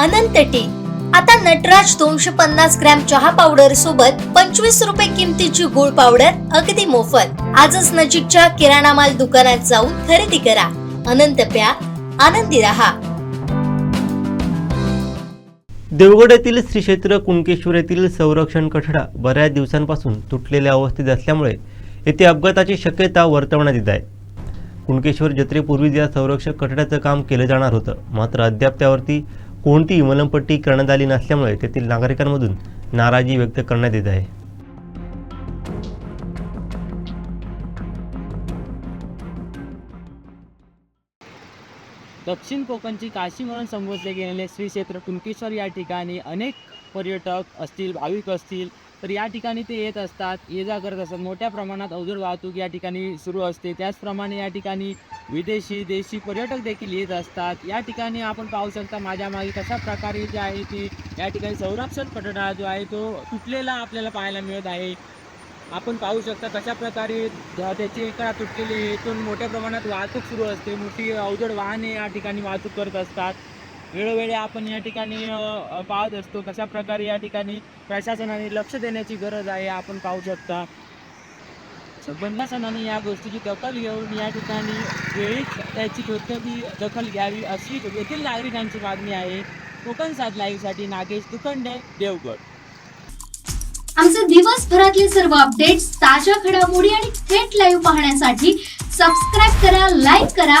अनंत T. आता नटराज दोनशे पन्नास ग्रॅम चहा पावडर सोबत पंचवीस रुपये किमतीची गुळ पावडर अगदी मोफत. आजच नजीकच्या किराणा माल दुकानात जाऊन खरेदी करा. अनंत प्या. आनंदी रहा. देवगड येथील श्री क्षेत्र कुणकेश्वर येथील संरक्षण कठडा बऱ्याच दिवसांपासून तुटलेल्या अवस्थेत असल्यामुळे येथे अपघाताची शक्यता वर्तवण्यात येत आहे. कुणकेश्वर जत्रेपूर्वीच या संरक्षक कठड्याचं काम केलं जाणार होतं मात्र अद्याप त्यावरती कोणतीही मलमपट्टी करण्यात आली नसल्यामुळे तेथील नागरिकांमधून नाराजी व्यक्त करण्यात येत आहे. दक्षिण कोकणची काशी म्हणून संबोधले गेलेले श्री क्षेत्र कुणकेश्वर या ठिकाणी अनेक पर्यटक असतील भाविक असतील तर या ठिकाणी ते येत असतात. ये जा करत असतात. मोठ्या प्रमाणात अवजड वाहतूक या ठिकाणी सुरू असते. त्याचप्रमाणे या ठिकाणी विदेशी देशी पर्यटक देखील येत असतात. या ठिकाणी आपण पाहू शकता माझ्या मागे कशा प्रकारे जे आहे ती या ठिकाणी संरक्षण कठडा जो आहे तो तुटलेला आपल्याला पाहायला मिळत आहे. आपण पाहू शकता कशा प्रकारे त्याची एका तुटलेली इथून मोठ्या प्रमाणात वाहतूक सुरू असते. मोठी अवजड वाहने या ठिकाणी वाहतूक करत असतात. वेळोवेळी आपण या ठिकाणी पाहत असतो कशा प्रकारे या ठिकाणी प्रशासनाने लक्ष देण्याची गरज आहे आपण पाहू शकता. प्रशासनाने या गोष्टीची दखल घेऊन या ठिकाणी वेळीच त्याची कोणती दखल घ्यावी अशी येथील नागरिकांची मागणी आहे. कोकण सात लाईव्हसाठी नागेश तुखंडे देवगड. आमचे दिवसभरातले सर्व अपडेट्स ताज्या घडामोडी आणि थेट लाईव्ह पाहण्यासाठी सबस्क्राईब करा लाईक करा